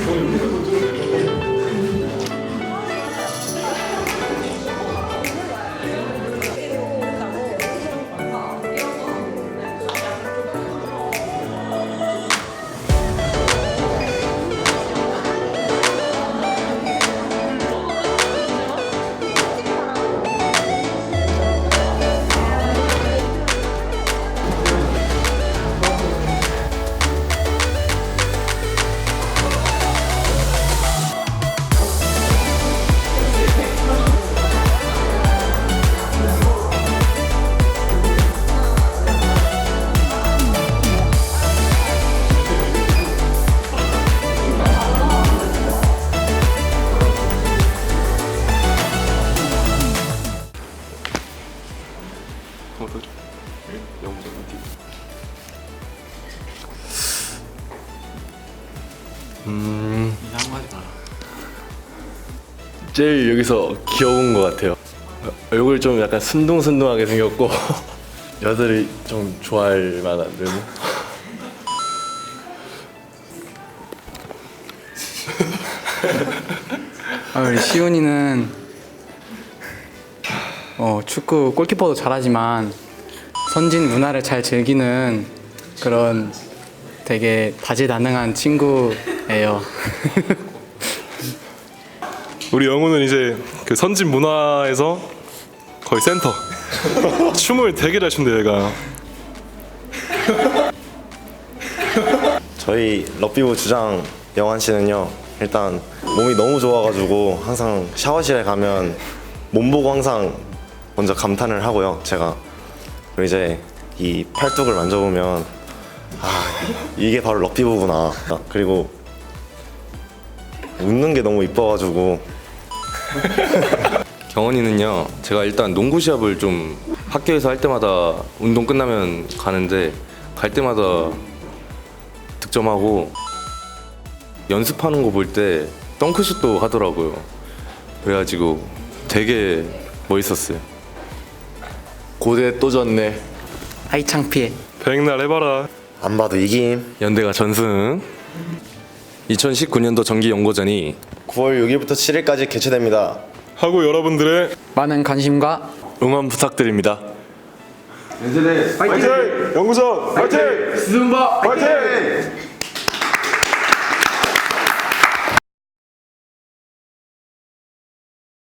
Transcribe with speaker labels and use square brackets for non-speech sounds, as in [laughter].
Speaker 1: Thank you. 영어로 영정 음 이상하지 마. 제일 여기서 귀여운 것 같아요 얼굴 좀 약간 순둥순둥하게 생겼고 [laughs] 여자들이 좀 좋아할 만한 외모
Speaker 2: 아, 우리 시온이는 어, 축구 골키퍼도 잘하지만 선진 문화를 잘 즐기는 그런 되게 다재다능한 친구예요. [laughs]
Speaker 3: 우리 영우는 이제 그 선진 문화에서 거의 센터. [laughs] 춤을 되게 잘 춘대 얘가.
Speaker 4: 저희 럭비부 주장 영환 씨는요 일단 몸이 너무 좋아가지고 항상 샤워실에 가면 몸 보고 항상 먼저 감탄을 하고요. 제가 이제 이 팔뚝을 만져보면 아 이게 바로 럭비부구나. 그리고 웃는 게 너무 이뻐가지고. [laughs]
Speaker 5: 경원이는요 제가 일단 농구 시합을 좀 학교에서 할 때마다 운동 끝나면 가는데 갈 때마다 득점하고 연습하는 거 볼 때 덩크슛도 하더라고요. 그래가지고 되게 멋있었어요
Speaker 1: 고대 또 졌네.
Speaker 2: 아이 창피해.
Speaker 3: 백날 해봐라.
Speaker 4: 안 봐도 이김
Speaker 5: 연대가 전승 2019년도 정기 연고전이
Speaker 4: 9월 6일부터 7일까지 개최됩니다
Speaker 3: 하고 여러분들의
Speaker 2: 많은 관심과
Speaker 1: 응원 부탁드립니다.
Speaker 3: 화이팅! 연구소 화이팅! 스승바 화이팅!